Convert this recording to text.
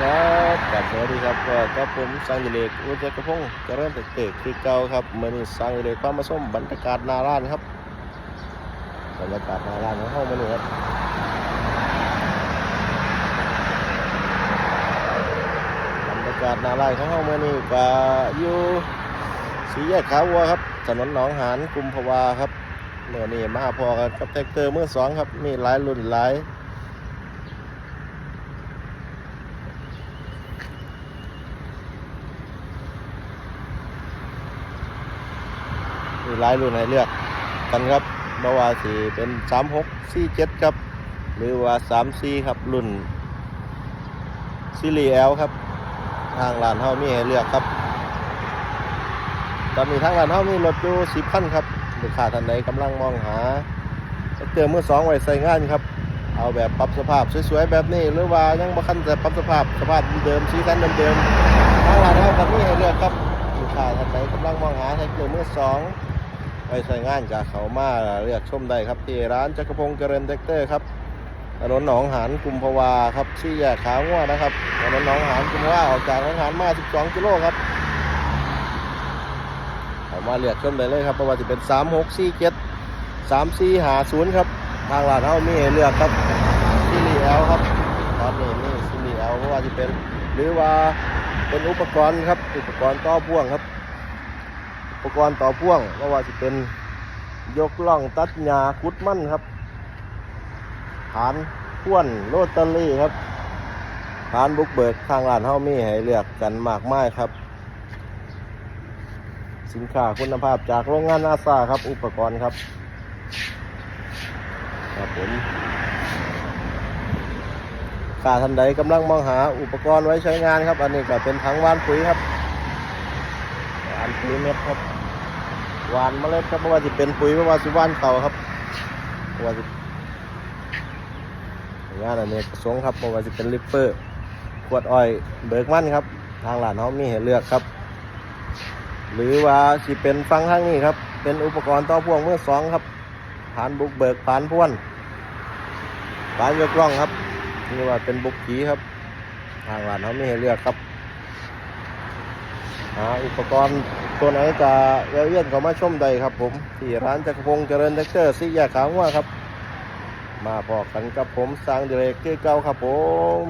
ครับกับสวัสดีครับก็กับผมสังเดชอุจจกระพงศ์เริญเติบคือเก่าครับมื่อนี้สังเดชความมาส้มบรรยากาศนาร้านครับบรรยากาศนาร้านของห้องมื่อนี้ครับบรรยากาศนาร้านของห้องมื่อนี้ก็อยู่สีแยกขาววัวครับถนนหนองหานกุมภาวาครับเมื่อนี้มาพอกันกับแท็กเตอร์เมื่อสองครับมีหลายรุ่นหลาย มีหลายรุ่นให้เลือกกันครับบ่ว่าสิเป็น36 47ครับ หรือว่า34ครับรุ่นซีรีส์ L ครับ ทางร้านเฮามีให้เลือกครับ ตอนนี้ทางร้านเฮามีรถอยู่10คันครับลูกค้าท่านใดกำลังมองหาเตอร์มือสองไว้ใส่งานครับ เอาแบบปรับสภาพสวยๆแบบนี้ หรือว่ายังบ่คันแต่ปรับสภาพสภาพเดิมสีสันเดิมๆทางร้านเฮาก็มีให้เลือกครับลูกค้าท่านใดกำลังมองหาไทเกอร์มือสอง ไปใส่งานจากเขามาเลือกชมได้ครับที่ร้านจักรพงศ์เจริญเด็กเตอร์ครับถนนหนองหานกุมภาวาครับที่แยกขาง่วนะครับถนนหนองหานกุมภาวาออกจากหนองหานมา 12 กิโลครับเขามาเลือกชมได้เลยครับเพราะว่าจะเป็น 3 6 4 7 3 4 5 0 ครับ ทางร้านเขามีให้เลือกครับซีรีแอลครับตอนนี้นี่ซีรีแอลเพราะว่าจะเป็น หรือว่าเป็นอุปกรณ์ครับ อุปกรณ์ต่อพ่วงครับ อุปกรณ์ต่อพ่วงไม่ว่าจะเป็นยกล่องตัดหญ้าคุดมั่นครับ ฐานพ่วนโรตารี่ครับฐานบุกเบิกทางร้านเฮามีให้เลือกกันมากมายครับ สินค้าคุณภาพจากโรงงานอาซาครับ อุปกรณ์ครับครับผมข้าท่านใดกำลังมองหาอุปกรณ์ไว้ใช้งานครับ อันนี้ก็เป็นถังวานปุ๋ยครับานปุ๋ยเม็ดครับหวานเมล็ดครับไม่ว่าจะเป็นปุ๋ยไม่ว่าสิว่านเก่าครับไม่ว่าจะงานอันนี้ประสงค์ครับไม่ว่าจะเป็นลิปเปอร์ขวดอ้อยเบิกมันครับ ทางร้านเขามีให้เลือกครับ หรือว่าสิเป็นฟังทางนี้ครับ เป็นอุปกรณ์ต่อพ่วงมือสองครับผ่านบุกเบิกผ่านพ่วนผ่านยกล่องครับนี่ว่าเป็นบุกผีครับ ทางร้านเขามีให้เลือกครับ หาอุปกรณ์ตัวไหนจะแวะเวียนเข้ามาชมได้ครับ ผมที่ร้านจักรพงศ์เจริญเด็กเตอร์ซี่แยกขาวงัวครับ มาพอกันกับผมสร้างเดเรกเกอร์เก่าครับผม